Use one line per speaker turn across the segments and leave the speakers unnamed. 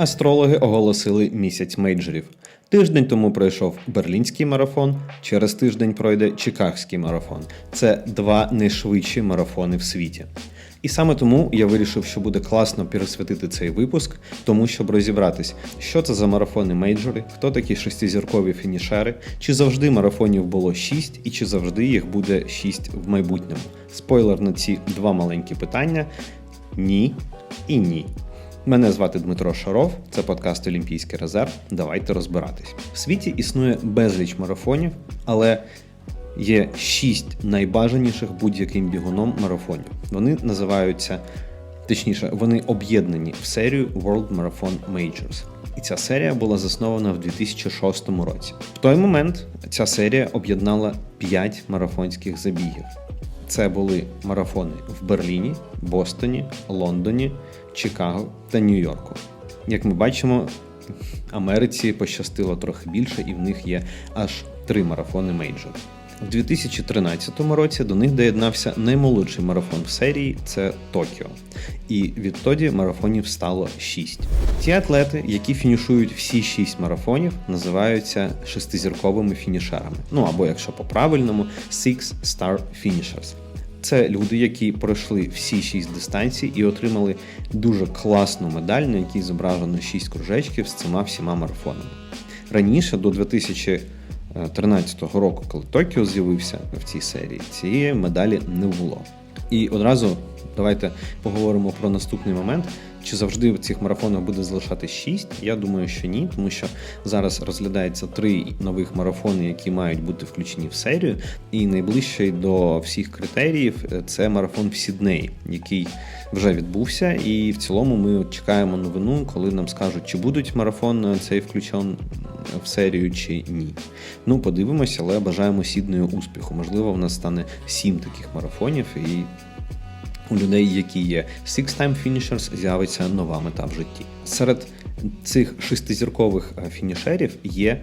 Астрологи оголосили місяць мейджорів. Тиждень тому пройшов берлінський марафон, через тиждень пройде Чикагський марафон. Це два найшвидші марафони в світі. І саме тому я вирішив, що буде класно пересвятити цей випуск, тому щоб розібратись, що це за марафони мейджори, хто такі шестизіркові фінішери, чи завжди марафонів було шість, і чи завжди їх буде шість в майбутньому. Спойлер на ці два маленькі питання: ні і ні. Мене звати Дмитро Шаров, це подкаст Олімпійський резерв. Давайте розбиратись. В світі існує безліч марафонів, але є шість найбажаніших будь-яким бігуном марафонів. Вони називаються, точніше, вони об'єднані в серію World Marathon Majors. І ця серія була заснована в 2006 році. В той момент ця серія об'єднала 5 марафонських забігів. Це були марафони в Берліні, Бостоні, Лондоні, Чикаго та Нью-Йорку. Як ми бачимо, Америці пощастило трохи більше, і в них є аж три марафони мейджор. У 2013 році до них доєднався наймолодший марафон в серії це Токіо. І відтоді марафонів стало 6. Ті атлети, які фінішують всі 6 марафонів, називаються шестизірковими фінішерами. Ну або якщо по-правильному, Six Star Finishers. Це люди, які пройшли всі шість дистанцій і отримали дуже класну медаль, на якій зображено 6 кружечків з цими всіма марафонами. Раніше, до 2013 року, коли Токіо з'явився в цій серії, цієї медалі не було. І одразу давайте поговоримо про наступний момент. Чи завжди в цих марафонах буде залишати 6? Я думаю, що ні, тому що зараз розглядається три нових марафони, які мають бути включені в серію. І найближчий до всіх критеріїв це марафон в Сіднеї, який вже відбувся. І в цілому ми чекаємо новину, коли нам скажуть, чи будуть марафон цей включен в серію, чи ні. Ну, подивимося, але бажаємо Сіднею успіху. Можливо, в нас стане сім таких марафонів і у людей, які є six-time finishers, з'явиться нова мета в житті. Серед цих шестизіркових фінішерів є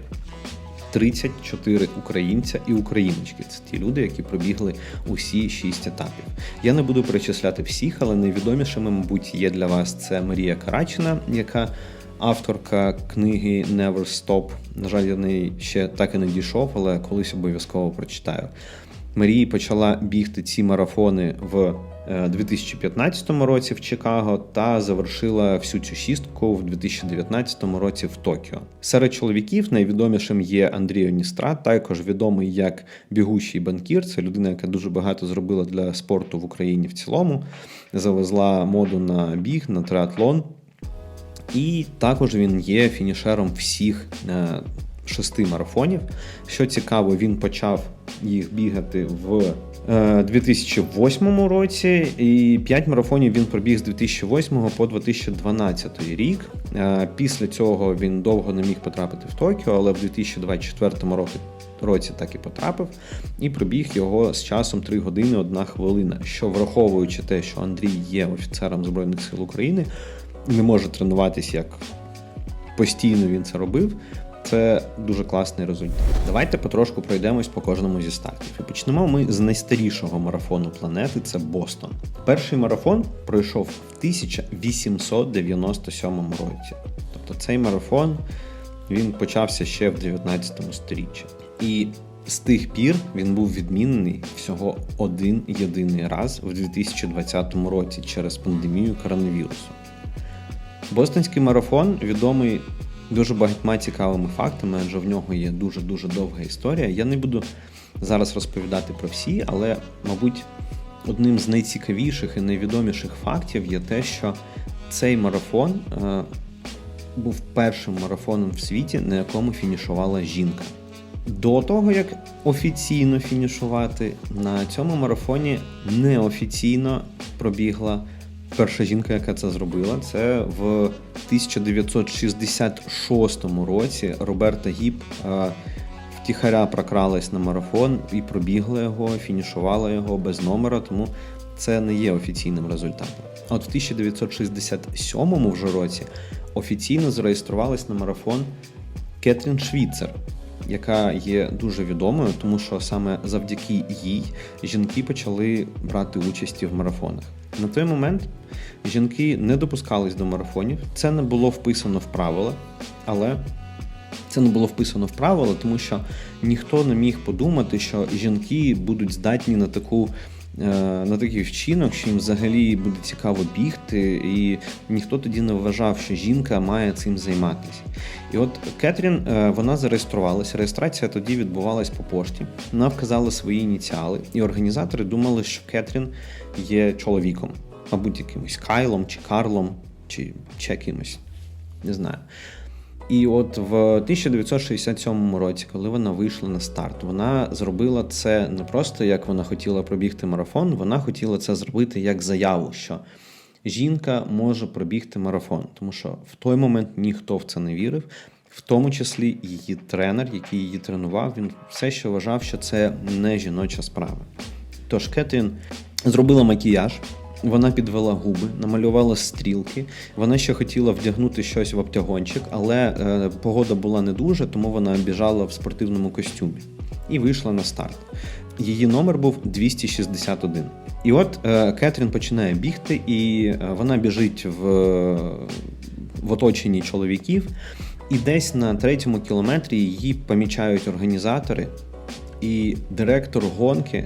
34 українця і україночки. Це ті люди, які пробігли усі шість етапів. Я не буду перечисляти всіх, але найвідомішими, мабуть, є для вас це Марія Карачина, яка авторка книги Never Stop. На жаль, я неї ще так і не дійшов, але колись обов'язково прочитаю. Марії почала бігти ці марафони в 2015 році в Чикаго та завершила всю цю шістку в 2019 році в Токіо. Серед чоловіків найвідомішим є Андрій Оністра, також відомий як бігучий банкір. Це людина, яка дуже багато зробила для спорту в Україні в цілому. Завезла моду на біг, на триатлон. І також він є фінішером всіх шести марафонів. Що цікаво, він почав їх бігати в 2008 році, і 5 марафонів він пробіг з 2008 по 2012 рік. Після цього він довго не міг потрапити в Токіо, але в 2024 році. Році так і потрапив, і пробіг його з часом 3 години 1 хвилина. Що враховуючи те, що Андрій є офіцером Збройних сил України, не може тренуватись як постійно він це робив. Це дуже класний результат. Давайте потрошку пройдемось по кожному зі стартів. І почнемо ми з найстарішого марафону планети це Бостон. Перший марафон пройшов в 1897 році. Тобто цей марафон він почався ще в 19 сторіччі. І з тих пір він був відмінений всього один єдиний раз в 2020 році через пандемію коронавірусу. Бостонський марафон відомий дуже багатьма цікавими фактами, адже в нього є дуже-дуже довга історія. Я не буду зараз розповідати про всі, але, мабуть, одним з найцікавіших і найвідоміших фактів є те, що цей марафон е, був першим марафоном в світі, на якому фінішувала жінка. До того, як офіційно фінішувати, на цьому марафоні неофіційно пробігла перша жінка, яка це зробила, це в 1966 році Роберта Гіп втіхаря прокралась на марафон і пробігла його, фінішувала його без номера, тому це не є офіційним результатом. От в 1967 вже році офіційно зареєструвалась на марафон Кетрін Швіцер. яка є дуже відомою, тому що саме завдяки їй жінки почали брати участі в марафонах. На той момент жінки не допускались до марафонів. Це не було вписано в правила, але це не було вписано в правила, тому що ніхто не міг подумати, що жінки будуть здатні на таку. Е, На такий вчинок, що їм взагалі буде цікаво бігти, і ніхто тоді не вважав, що жінка має цим займатися. І от Кетрін е, вона зареєструвалася. Реєстрація тоді відбувалась по пошті. Вона вказала свої ініціали, і організатори думали, що Кетрін є чоловіком, мабуть, якимось Кайлом чи Карлом, чи ще кимось. Не знаю. І от в 1967 році, коли вона вийшла на старт, вона зробила це не просто як вона хотіла пробігти марафон, вона хотіла це зробити як заяву, що жінка може пробігти марафон, тому що в той момент ніхто в це не вірив, в тому числі її тренер, який її тренував, він все ще вважав, що це не жіноча справа. Тож Кетрін зробила макіяж. Вона підвела губи, намалювала стрілки. Вона ще хотіла вдягнути щось в обтягончик, але е, погода була не дуже, тому вона біжала в спортивному костюмі і вийшла на старт. Її номер був 261. І от е, Кетрін починає бігти, і е, вона біжить в, в оточенні чоловіків. І десь на третьому кілометрі її помічають організатори, і директор гонки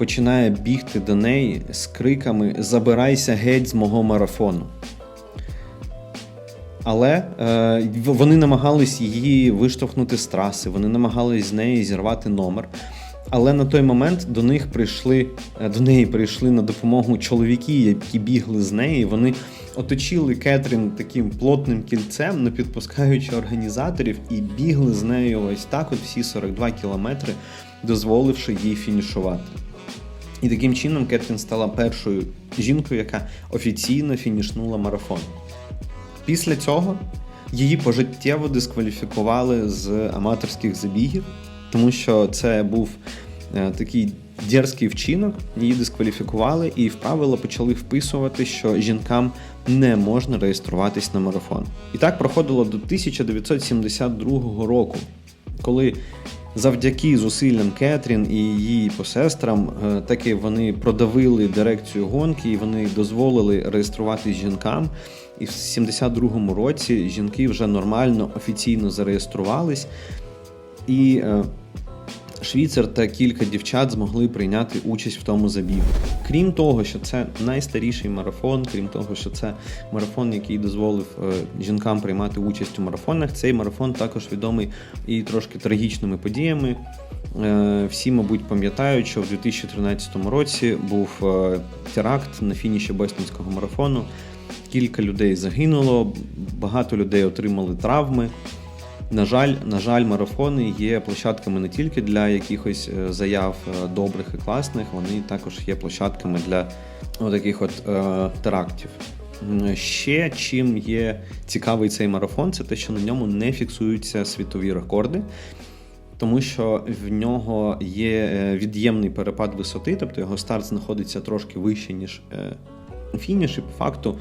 починає бігти до неї з криками Забирайся геть з мого марафону. Але е, вони намагались її виштовхнути з траси, вони намагались з неї зірвати номер. Але на той момент до них прийшли е, до неї прийшли на допомогу чоловіки, які бігли з неї. Вони оточили Кетрін таким плотним кільцем, не підпускаючи організаторів, і бігли з нею ось так, от всі 42 кілометри, дозволивши їй фінішувати. І таким чином Кетрін стала першою жінкою, яка офіційно фінішнула марафон. Після цього її пожиттєво дискваліфікували з аматорських забігів, тому що це був е, такий дерзкий вчинок. Її дискваліфікували і в правила почали вписувати, що жінкам не можна реєструватись на марафон. І так проходило до 1972 року, коли завдяки зусиллям Кетрін і її посестрам, е, таки вони продавили дирекцію гонки і вони дозволили реєструватись жінкам. І в 72-му році жінки вже нормально офіційно зареєструвались. І Швіцар та кілька дівчат змогли прийняти участь в тому забігу. Крім того, що це найстаріший марафон, крім того, що це марафон, який дозволив е, жінкам приймати участь у марафонах. Цей марафон також відомий і трошки трагічними подіями. Е, Всі, мабуть, пам'ятають, що в 2013 році був е, теракт на фініші Бостонського марафону. Кілька людей загинуло, багато людей отримали травми. На жаль, на жаль, марафони є площадками не тільки для якихось е, заяв е, добрих і класних, вони також є площадками для таких от е, терактів. Ще чим є цікавий цей марафон, це те, що на ньому не фіксуються світові рекорди, тому що в нього є е, від'ємний перепад висоти, тобто його старт знаходиться трошки вище, ніж і по факту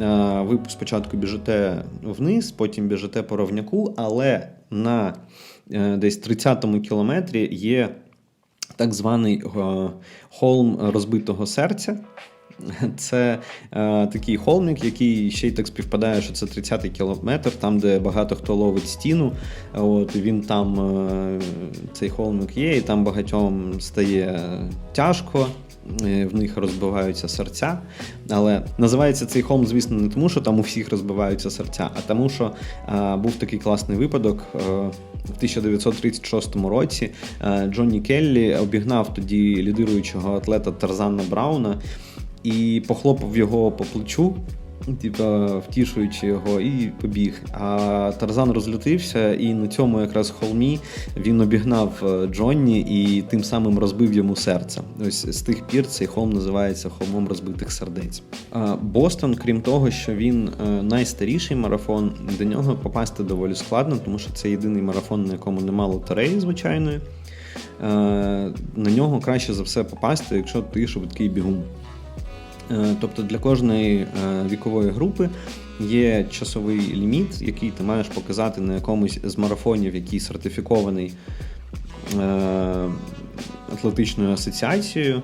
е, ви спочатку біжите вниз, потім біжите по ровняку, але на е, десь 30-му кілометрі є так званий е, холм розбитого серця. Це е, такий холмик, який ще й так співпадає, що це 30-й кілометр, там, де багато хто ловить стіну. От він там е, цей холмик є, і там багатьом стає тяжко. Е, В них розбиваються серця. Але називається цей холм, звісно, не тому, що там у всіх розбиваються серця, а тому, що е, був такий класний випадок. Е, в 1936 році е, Джонні Келлі обігнав тоді лідируючого атлета Тарзана Брауна і похлопав його по плечу, типа втішуючи його, і побіг. А Тарзан розлютився, і на цьому якраз холмі він обігнав е, Джонні і тим самим розбив йому серце. Ось з тих пір цей холм називається холмом розбитих сердець. Бостон, крім того, що він е, найстаріший марафон, до нього попасти доволі складно, тому що це єдиний марафон, на якому немає лотереї, звичайної. Е, На нього краще за все попасти, якщо ти швидкий бігун. Е, Тобто для кожної е, вікової групи є часовий ліміт, який ти маєш показати на якомусь з марафонів, який сертифікований е, атлетичною асоціацією.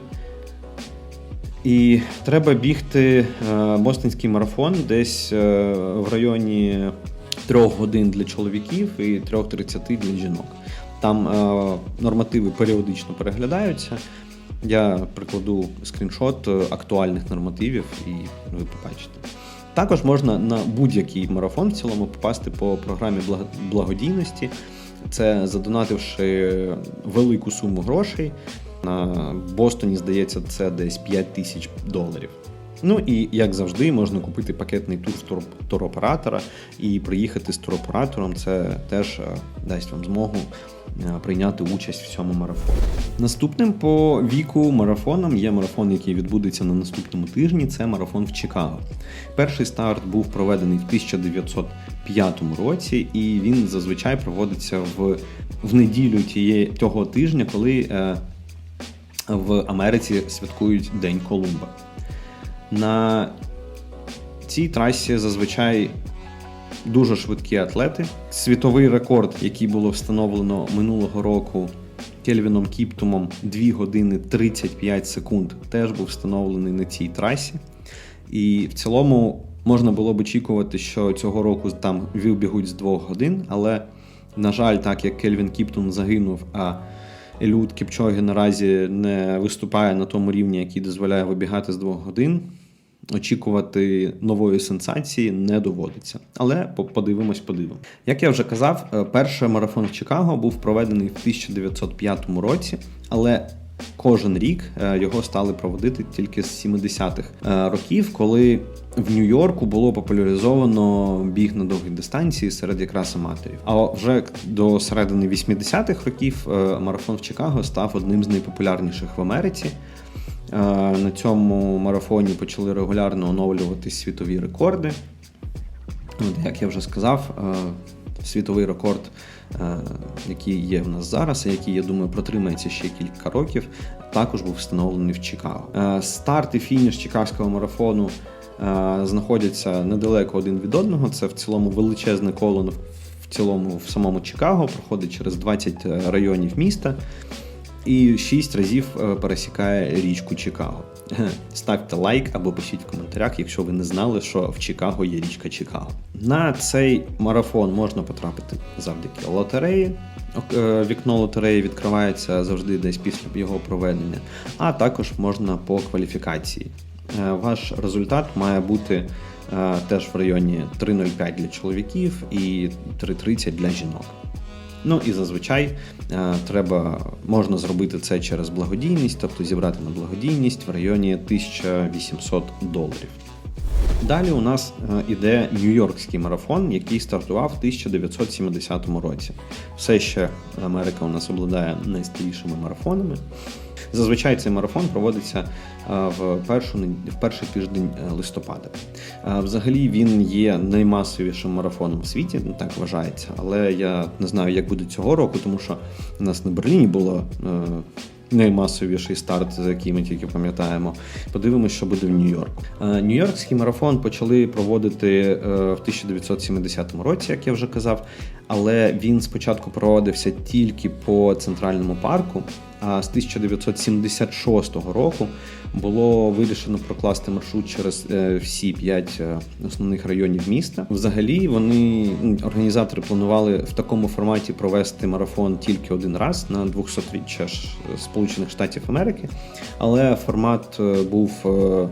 І треба бігти бостонський марафон десь в районі 3 годин для чоловіків і 3.30 для жінок. Там нормативи періодично переглядаються. Я прикладу скріншот е, актуальних нормативів, і ви побачите. Також можна на будь-який марафон в цілому попасти по програмі благодійності. Це задонативши велику суму грошей. На Бостоні, здається, це десь 5 тисяч доларів. Ну і як завжди, можна купити пакетний тур з тур- туроператора і приїхати з туроператором. Це теж е, дасть вам змогу е, прийняти участь в цьому марафоні. Наступним по віку марафоном є марафон, який відбудеться на наступному тижні. Це марафон в Чикаго. Перший старт був проведений в 1905 році, і він зазвичай проводиться в, в неділю тієї того тижня, коли е, в Америці святкують День Колумба. На цій трасі зазвичай дуже швидкі атлети. Світовий рекорд, який було встановлено минулого року Кельвіном Кіптумом 2 години 35 секунд, теж був встановлений на цій трасі. І в цілому можна було б очікувати, що цього року там вибігуть з 2 годин, але, на жаль, так як Кельвін Кіптон загинув, а Елюд Кіпчогі наразі не виступає на тому рівні, який дозволяє вибігати з 2 годин. Очікувати нової сенсації не доводиться. Але по- подивимось, подивимось. Як я вже казав, е, перший марафон в Чикаго був проведений в 1905 році, але кожен рік е, його стали проводити тільки з 70-х е, років, коли в Нью-Йорку було популяризовано біг на довгій дистанції серед якраз аматорів. А вже до середини 80-х років марафон в Чикаго став одним з найпопулярніших в Америці. Е, На цьому марафоні почали регулярно оновлювати світові рекорди. От, як я вже сказав, е, світовий рекорд, е, який є в нас зараз, і який, я думаю, протримається ще кілька років, також був встановлений в Чикаго. Старт і фініш Чикагського марафону знаходяться недалеко один від одного. Це в цілому величезне коло в цілому в самому Чикаго, проходить через 20 районів міста і 6 разів е, пересікає річку Чикаго. Ставте лайк або пишіть в коментарях, якщо ви не знали, що в Чикаго є річка Чикаго. На цей марафон можна потрапити завдяки лотереї. Е, Вікно лотереї відкривається завжди десь після його проведення, а також можна по кваліфікації. Е, Ваш результат має бути теж в районі 3.05 для чоловіків і 3.30 для жінок. Ну і зазвичай е, треба можна зробити це через благодійність, тобто зібрати на благодійність в районі 1800 доларів. Далі у нас е, іде Нью-Йоркський марафон, який стартував в 1970 році. Все ще Америка у нас обладає найстарішими марафонами. Зазвичай цей марафон проводиться е, в, першу, в перший тиждень е, листопада. Взагалі він є наймасовішим марафоном в світі, ну, так вважається. Але я не знаю, як буде цього року, тому що у нас на Берліні було наймасовіший старт, за який ми тільки пам'ятаємо. Подивимось, що буде в Нью-Йорку. Е, Нью-Йоркський марафон почали проводити е, в 1970 році, як я вже казав. Але він спочатку проводився тільки по центральному парку. А з 1976 року було вирішено прокласти маршрут через е, всі п'ять е, основних районів міста. Взагалі, вони організатори планували в такому форматі провести марафон тільки один раз на 200-річчя Сполучених Штатів Америки, але формат е, був е,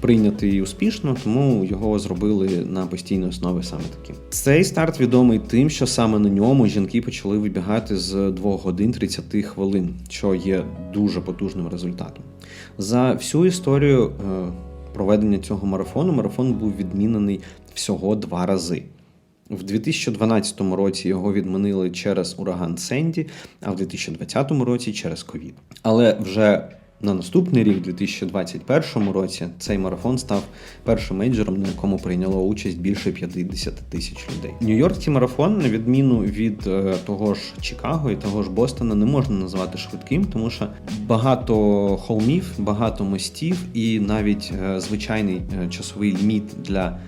прийнятий успішно, тому його зробили на постійній основі саме таким. Цей старт відомий тим, що саме на ньому жінки почали вибігати з 2 годин 30 хвилин, що є дуже потужним результатом. За всю історію е, проведення цього марафону марафон був відмінений всього два рази. В 2012 році його відмінили через ураган Сенді, а в 2020 році через ковід. Але вже На наступний рік, у 2021 році, цей марафон став першим мейджором, на якому прийняло участь більше 50 тисяч людей. Нью-Йоркський марафон, на відміну від е, того ж Чикаго і того ж Бостона, не можна назвати швидким, тому що багато холмів, багато мостів, і навіть е, звичайний е, часовий ліміт для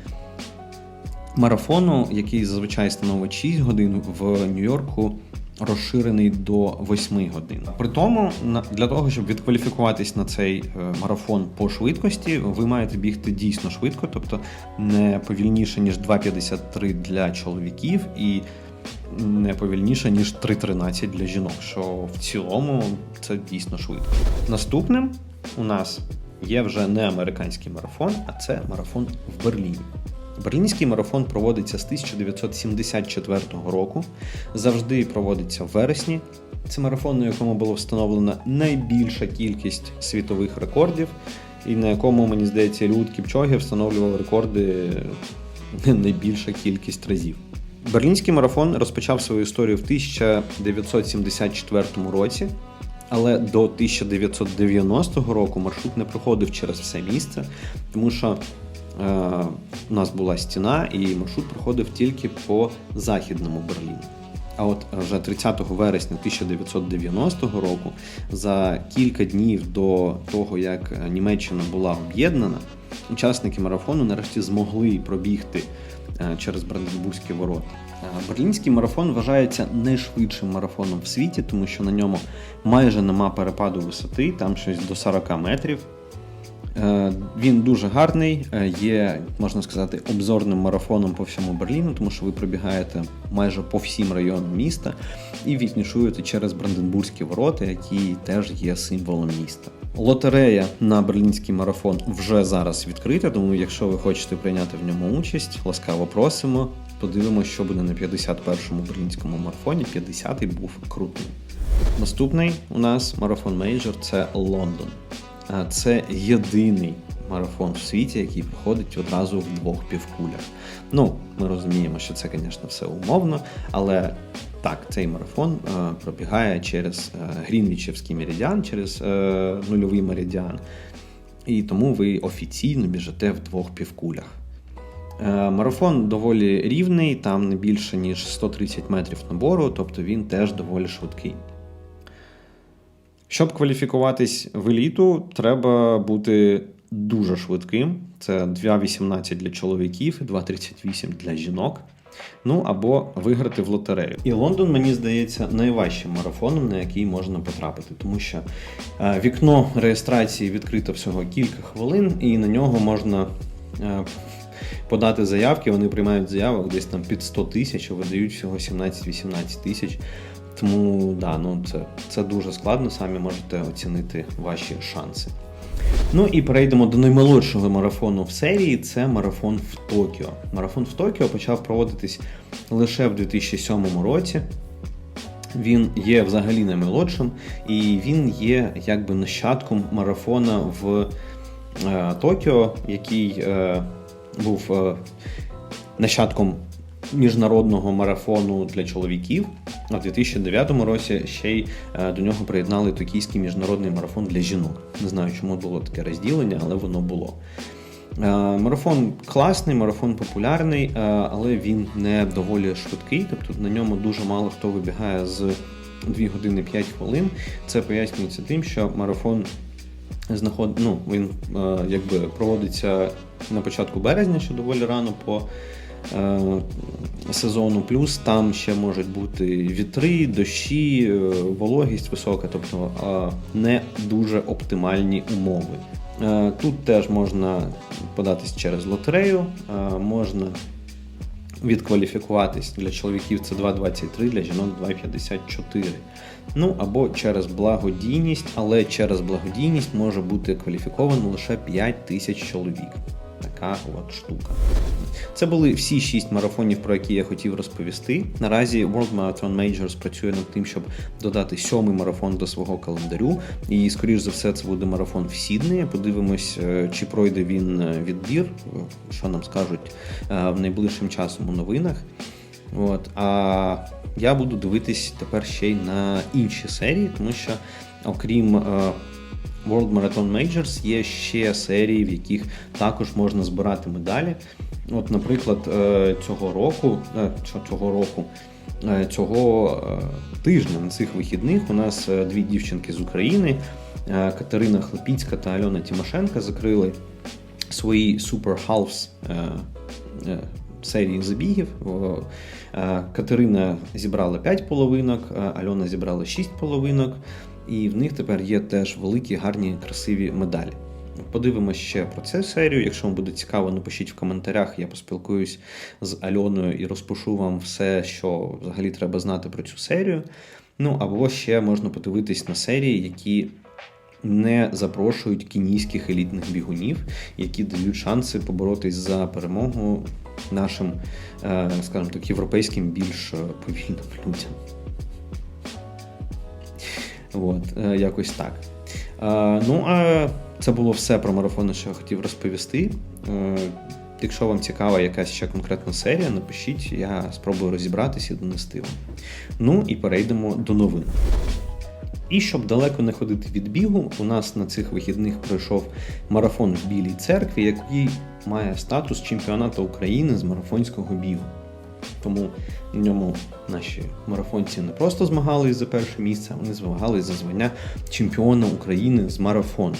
марафону, який зазвичай становить 6 годин в Нью-Йорку. Розширений до 8 годин. При тому, для того, щоб відкваліфікуватись на цей е, марафон по швидкості, ви маєте бігти дійсно швидко, тобто не повільніше, ніж 2,53 для чоловіків і не повільніше, ніж 3,13 для жінок, що в цілому це дійсно швидко. Наступним у нас є вже не американський марафон, а це марафон в Берліні. Берлінський марафон проводиться з 1974 року, завжди проводиться в вересні. Це марафон, на якому було встановлено найбільша кількість світових рекордів, і на якому, мені здається, Люд Кіпчоги встановлював рекорди найбільша кількість разів. Берлінський марафон розпочав свою історію в 1974 році, але до 1990 року маршрут не проходив через все місце, тому що у нас була стіна, і маршрут проходив тільки по західному Берліну. А от вже 30 вересня 1990 року, за кілька днів до того, як Німеччина була об'єднана, учасники марафону нарешті змогли пробігти е, через Бранденбурзькі ворота. Е, Берлінський марафон вважається найшвидшим марафоном в світі, тому що на ньому майже нема перепаду висоти, там щось до 40 метрів. Е, Він дуже гарний, е, є, можна сказати, обзорним марафоном по всьому Берліну, тому що ви пробігаєте майже по всім районам міста і віднішуєте через Бранденбурзькі ворота, які теж є символом міста. Лотерея на берлінський марафон вже зараз відкрита, тому якщо ви хочете прийняти в ньому участь, ласкаво просимо. Подивимося, що буде на 51-му берлінському марафоні. 50-й був крутим. Наступний у нас марафон мейджор це Лондон. Це єдиний марафон в світі, який проходить одразу в двох півкулях. Ну, ми розуміємо, що це, звісно, все умовно, але так, цей марафон е, пробігає через е, Грінвічівський меридіан, через е, нульовий меридіан. І тому ви офіційно біжите в двох півкулях. Марафон доволі рівний, там не більше ніж 130 метрів набору, тобто він теж доволі швидкий. Щоб кваліфікуватись в еліту, треба бути дуже швидким. Це 2,18 для чоловіків і 2,38 для жінок. Ну або виграти в лотерею. І Лондон, мені здається, найважчим марафоном, на який можна потрапити, тому що е, вікно реєстрації відкрито всього кілька хвилин, і на нього можна е, подати заявки. Вони приймають заявок десь там під 100 тисяч, а видають всього 17-18 тисяч. Тому да, ну це, це дуже складно, самі можете оцінити ваші шанси. Ну і перейдемо до наймолодшого марафону в серії. Це марафон в Токіо. Марафон в Токіо почав проводитись лише в 2007 році. Він є взагалі наймолодшим, і він є якби нащадком марафона в е, Токіо, який е, був е, нащадком міжнародного марафону для чоловіків. А в 2009 році ще й е, до нього приєднали токійський міжнародний марафон для жінок. Не знаю, чому було таке розділення, але воно було. Е, Марафон класний, марафон популярний, е, але він не доволі швидкий. Тобто на ньому дуже мало хто вибігає з 2 години 5 хвилин. Це пояснюється тим, що марафон знаход... ну, він якби проводиться на початку березня, що доволі рано по сезону. Плюс там ще можуть бути вітри, дощі, е, вологість висока, тобто е, не дуже оптимальні умови. Е, Тут теж можна податись через лотерею, е, можна відкваліфікуватись для чоловіків це 2,23, для жінок 2,54. Ну або через благодійність, але через благодійність може бути кваліфіковано лише 5 тисяч чоловік. Така от штука. Це були всі шість марафонів, про які я хотів розповісти. Наразі World Marathon Majors працює над тим, щоб додати сьомий марафон до свого календарю. І, скоріш за все, це буде марафон в Сіднеї. Подивимось, е, чи пройде він е, відбір, що нам скажуть е, в найближчим часом у новинах. От, а я буду дивитись тепер ще й на інші серії, тому що окрім World Marathon Majors є ще серії, в яких також можна збирати медалі. От, наприклад, е, цього року, е, цього року, е, цього тижня на цих вихідних у нас дві дівчинки з України, Катерина Хлопіцька та Альона Тимошенко, закрили свої Super Halves серії забігів. Катерина зібрала 5 половинок, Альона зібрала 6 половинок, і в них тепер є теж великі, гарні, красиві медалі. Подивимось ще про цю серію. Якщо вам буде цікаво, напишіть в коментарях. Я поспілкуюсь з Альоною і розпишу вам все, що взагалі треба знати про цю серію. Ну або ще можна подивитись на серії, які не запрошують кенійських елітних бігунів, які дають шанси поборотись за перемогу нашим, е, скажімо так, європейським більш е, повільним людям. От, е, якось так. Е, Ну, а це було все про марафони, що я хотів розповісти. Е, Якщо вам цікава якась ще конкретна серія, напишіть, я спробую розібратися і донести вам. Ну і перейдемо до новин. І щоб далеко не ходити від бігу, у нас на цих вихідних пройшов марафон в Білій церкві, який має статус чемпіонату України з марафонського бігу. Тому на ньому наші марафонці не просто змагались за перше місце, вони змагались за звання чемпіона України з марафону.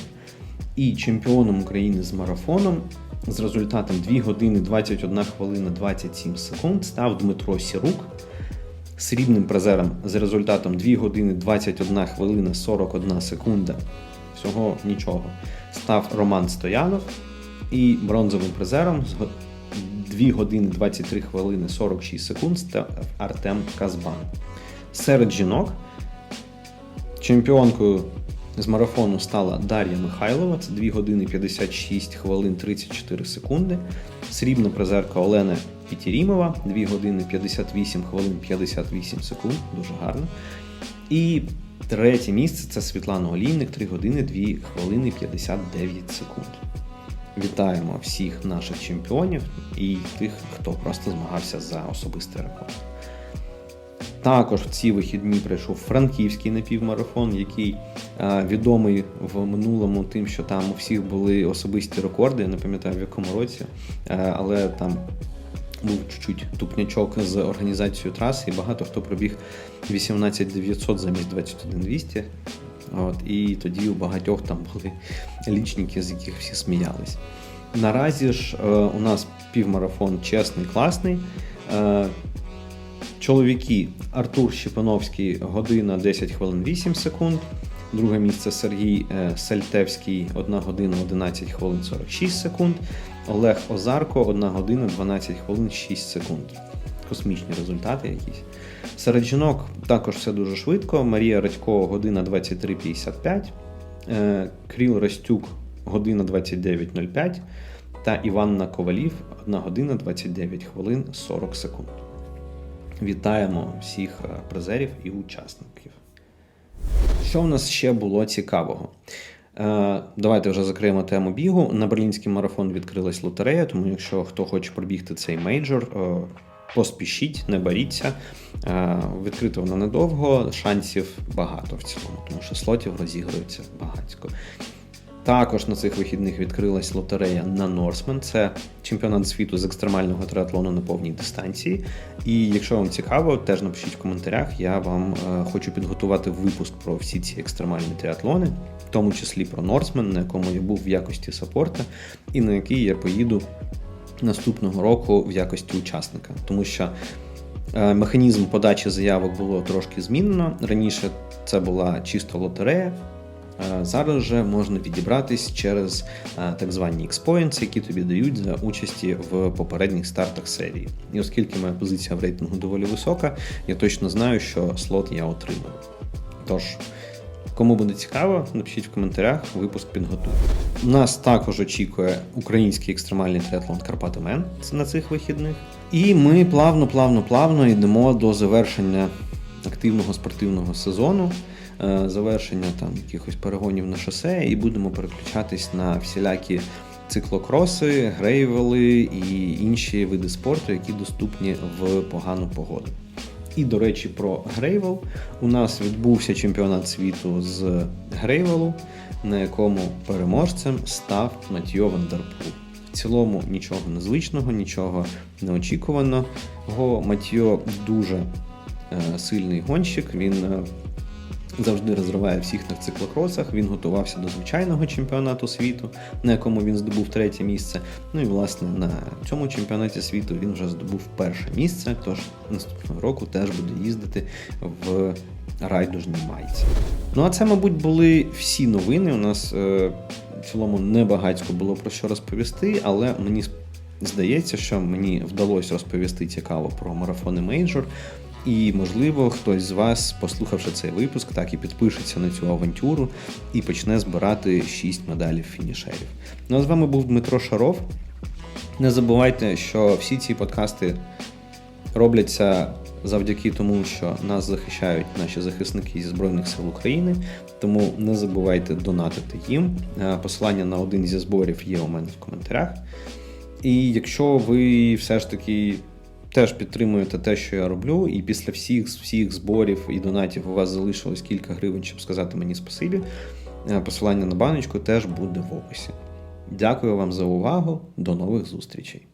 І чемпіоном України з марафоном з результатом 2 години 21 хвилина 27 секунд став Дмитро Сірук. Срібним призером з результатом 2 години 21 хвилина 41 секунда. Всього нічого. Став Роман Стоянов. І бронзовим призером 2 години 23 хвилини 46 секунд став Артем Казбан. Серед жінок чемпіонкою з марафону стала Дар'я Михайлова, це 2 години 56 хвилин 34 секунди. Срібна призерка Олена Пітірімова, 2 години 58 хвилин 58 секунд, дуже гарно. І третє місце це Світлана Олійник, 3 години 2 хвилини 59 секунд. Вітаємо всіх наших чемпіонів і тих, хто просто змагався за особистий рекорд. Також в ці вихідні прийшов франківський напівмарафон, який е, відомий в минулому тим, що там у всіх були особисті рекорди. Я не пам'ятаю в якому році, е, але там був чуть-чуть тупнячок з організацією траси, і багато хто пробіг 18900 замість 21200. От, і тоді у багатьох там були лічники, з яких всі сміялись. Наразі ж е, у нас півмарафон чесний, класний. Е, Чоловіки Артур Щепановський година 10 хвилин 8 секунд. Друге місце Сергій е, Сальтевський 1 година 11 хвилин 46 секунд. Олег Озарко 1 година 12 хвилин 6 секунд. Космічні результати якісь. Серед жінок також все дуже швидко. Марія Радько година 23.55, е, Кріл Ростюк година 29.05 та Іванна Ковалів 1 година 29 хвилин 40 секунд. Вітаємо всіх е, призерів і учасників. Що в нас ще було цікавого? Е, Давайте вже закриємо тему бігу. На берлінський марафон відкрилась лотерея, тому якщо хто хоче пробігти цей мейджор, поспішіть, не боріться. Е, Відкрита вона недовго, шансів багато в цілому, тому що слотів розігрується багатько. Також на цих вихідних відкрилась лотерея на Норсмен. Це чемпіонат світу з екстремального триатлону на повній дистанції. І якщо вам цікаво, теж напишіть в коментарях. Я вам е, хочу підготувати випуск про всі ці екстремальні триатлони, в тому числі про Норсмен, на якому я був в якості саппорта, і на який я поїду наступного року в якості учасника. Тому що е, механізм подачі заявок було трошки змінено. Раніше це була чисто лотерея. Е, Зараз вже можна відібратись через е, так звані X-Points, які тобі дають за участі в попередніх стартах серії. І оскільки моя позиція в рейтингу доволі висока, я точно знаю, що слот я отримаю. Тож, кому буде цікаво, напишіть в коментарях, випуск підготую. Нас також очікує український екстремальний триатлон Карпати Мен на цих вихідних. І ми плавно, плавно, плавно йдемо до завершення активного спортивного сезону е, завершення там якихось перегонів на шосе, і будемо переключатись на всілякі циклокроси, грейвели і інші види спорту, які доступні в погану погоду. І, до речі, про Грейвел. У нас відбувся чемпіонат світу з Грейвелу, на якому переможцем став Матьо Вандерпул. В цілому нічого незвичного, нічого неочікуваного. Матьо дуже е, сильний гонщик. Він е, завжди розриває всіх на циклокросах. Він готувався до звичайного чемпіонату світу, на якому він здобув третє місце. Ну і власне на цьому чемпіонаті світу він вже здобув перше місце. Тож наступного року теж буде їздити в райдужній майці. Ну а це, мабуть, були всі новини. У нас е, в цілому небагатько було про що розповісти, але мені здається, що мені вдалося розповісти цікаво про марафони мейджор. І, можливо, хтось з вас, послухавши цей випуск, так і підпишеться на цю авантюру і почне збирати 6 медалів фінішерів. Ну а з вами був Дмитро Шаров. Не забувайте, що всі ці подкасти робляться завдяки тому, що нас захищають наші захисники зі Збройних сил України. Тому не забувайте донатити їм. Е, Посилання на один зі зборів є у мене в коментарях. І якщо ви все ж таки теж підтримуєте те, що я роблю, і після всіх всіх зборів і донатів у вас залишилось кілька гривень, щоб сказати мені спасибі, е, посилання на баночку теж буде в описі. Дякую вам за увагу. До нових зустрічей!